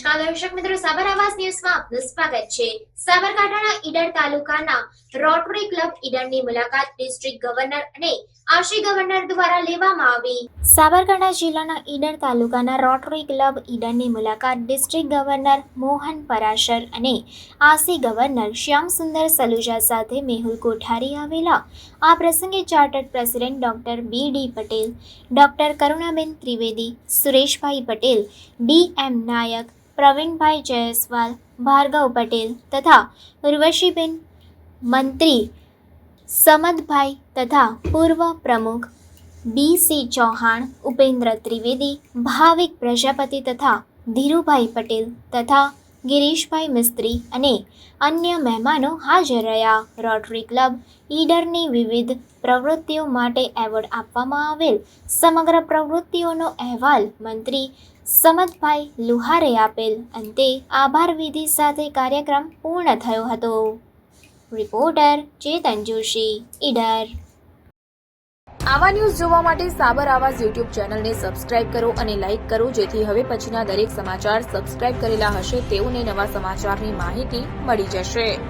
નમસ્કાર દર્શક મિત્રો સાબર આવાસ ન્યૂઝમાં આપનું સ્વાગત છે સાબરકાંઠાના ઈડર તાલુકાના રોટરી ક્લબ ઈડરની મુલાકાત ડિસ્ટ્રિક્ટ ગવર્નર અને આશી ગવર્નર દ્વારા લેવામાં આવી. સાબરકાંઠા જિલ્લાના ઈડર તાલુકાના રોટરી ક્લબ ઈડરની મુલાકાત ડિસ્ટ્રિક્ટ ગવર્નર મોહન પરાશર અને આશી ગવર્નર શ્યામ સુંદર સલુજા સાથે મેહુલ કોઠારી આવેલા. આ પ્રસંગે chartered president doctor B D Patel, doctor Karunaben Trivedi, Sureshbhai Patel, D M Nayak, Pravinbhai Jaiswal, Bhargav Patel તથા ઉર્વશીબેન મંત્રી સમદભાઈ તથા પૂર્વ પ્રમુખ બી સી ચૌહાણ, ઉપેન્દ્ર ત્રિવેદી, ભાવિક પ્રજાપતિ તથા ધીરુભાઈ પટેલ તથા ગિરીશભાઈ મિસ્ત્રી અને અન્ય મહેમાનો હાજર રહ્યા. રોટરી ક્લબ ઈડરની વિવિધ પ્રવૃત્તિઓ માટે એવોર્ડ આપવામાં આવેલ. સમગ્ર પ્રવૃત્તિઓનો અહેવાલ મંત્રી સમદભાઈ લુહારે આપેલ અંતે આભાર વિધિ સાથે કાર્યક્રમ પૂર્ણ થયો હતો. રિપોર્ટર ચેતન જોશી, ઈડર. આવા ન્યૂઝ જોવા માટે સાબર આવાઝ યુટ્યુબ ચેનલને સબસ્ક્રાઇબ કરો અને લાઇક કરો, જેથી હવે પછીના દરેક સમાચાર સબસ્ક્રાઇબ કરેલા હશે તેઓને નવા સમાચારની માહિતી મળી જશે.